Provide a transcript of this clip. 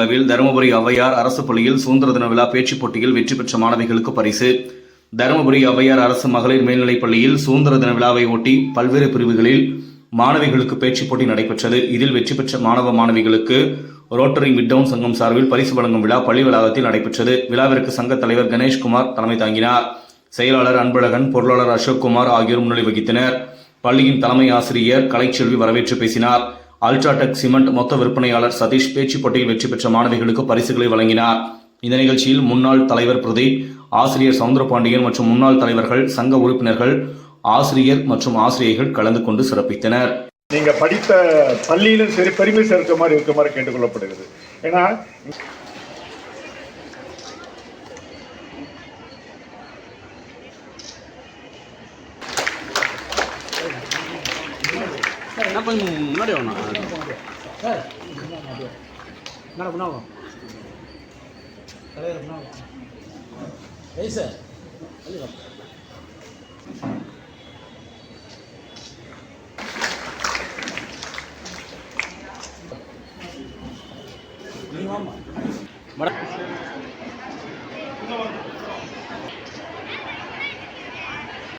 அளவில் தருமபுரி ஔவையார் அரசு பள்ளியில் சுதந்திர தின விழா பேச்சுப் போட்டியில் வெற்றி பெற்ற மாணவிகளுக்கு பரிசு. தருமபுரி ஔவையார் அரசு மகளிர் மேல்நிலைப் பள்ளியில் சுதந்திர தின விழாவை ஒட்டி பல்வேறு பிரிவுகளில் மாணவிகளுக்கு பேச்சுப் போட்டி நடைபெற்றது. இதில் வெற்றி பெற்ற மாணவ மாணவிகளுக்கு ரோட்டரி மிட்டவுன் சங்கம் சார்பில் பரிசு வழங்கும் விழா பள்ளி வளாகத்தில் நடைபெற்றது. விழாவிற்கு சங்க தலைவர் கணேஷ்குமார் தலைமை தாங்கினார். செயலாளர் அன்பழகன் பொருளாளர் அசோக்குமார் ஆகியோர் முன்னிலை வகித்தனர். பள்ளியின் தலைமை ஆசிரியர் கலைச்செல்வி வரவேற்று பேசினார். அல்ட்ராடெக் சிமெண்ட் மொத்த விற்பனையாளர் சதீஷ் பேச்சுப் போட்டியில் வெற்றி பெற்ற மாணவிகளுக்கு பரிசுகளை வழங்கினார். இந்த நிகழ்ச்சியில் முன்னாள் தலைவர் பிரதீப் ஆசிரியர் சவுந்தரபாண்டியன் மற்றும் முன்னாள் தலைவர்கள் சங்க உறுப்பினர்கள் ஆசிரியர் மற்றும் ஆசிரியர்கள் கலந்து கொண்டு சிறப்பித்தனர். நீங்க படித்த பள்ளியிலும் சரி பெருமை சேர்க்க மாதிரி இருக்க மாதிரி கேட்டுக்கொள்ளப்படுகிறது. ஏன்னா என்ன கொஞ்சம் முன்னாடி வேணும் சார் மேடம் என்ன ஆகும் தலைவர் என்ன ஆகும் சார் மேடம்